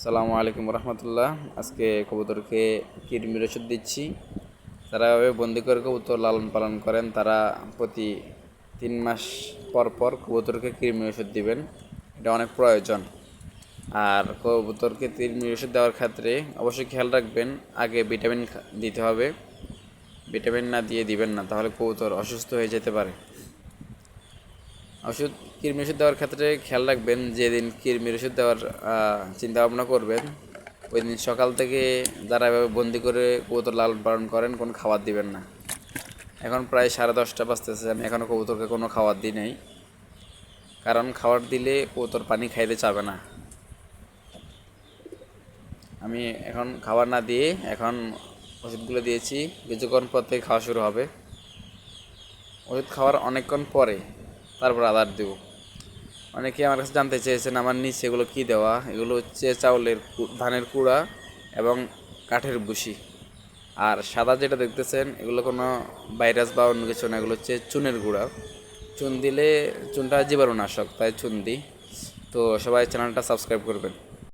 সালামু আলাইকুম রহমতুল্লাহ। আজকে কবুতরকে কৃমির ওষুধ দিচ্ছি। তারা এভাবে বন্দি করে কবুতর লালন পালন করেন। তারা প্রতি তিন মাস পর পর কবুতরকে কৃমি ওষুধ দিবেন। এটা অনেক প্রয়োজন। আর কবুতরকে কৃমি ওষুধ দেওয়ার ক্ষেত্রে অবশ্যই খেয়াল রাখবেন, আগে ভিটামিন দিতে হবে। ভিটামিন না দিয়ে দিবেন না, তাহলে কবুতর অসুস্থ হয়ে যেতে পারে। ওষুধ কৃমি ওষুধ দেওয়ার ক্ষেত্রে খেয়াল রাখবেন, যেদিন কৃমির ওষুধ দেওয়ার চিন্তা ভাবনা করবেন ওই দিন সকাল থেকে যারা এভাবে বন্দি করে কবুতর লালন পালন করেন, কোনো খাবার দিবেন না। এখন প্রায় সাড়ে দশটা বাজতেছে, আমি এখনও কবুতরকে কোনো খাবার দিই নাই। কারণ খাবার দিলে কবুতর পানি খাইতে চাবে না। আমি এখন খাবার না দিয়ে এখন ওষুধগুলো দিয়েছি, কিছুক্ষণ পর থেকে খাওয়া শুরু হবে। ওষুধ খাওয়ার অনেকক্ষণ পরে তারপর আদার দেব। অনেকে আমার কাছে জানতে চেয়েছেন, আমার নিচে এগুলো কী দেওয়া? এগুলো হচ্ছে চাউলের ধানের কুড়া এবং কাঠের বুসি আর সাদা যেটা দেখতেছেন, এগুলো কোনো ভাইরাস বা অন্য কিছু না, এগুলো হচ্ছে চুনের গুঁড়া। চুন দিলে চুনটা জীবাণুনাশক, তাই চুন দিই। তো সবাই চ্যানেলটা সাবস্ক্রাইব করবেন।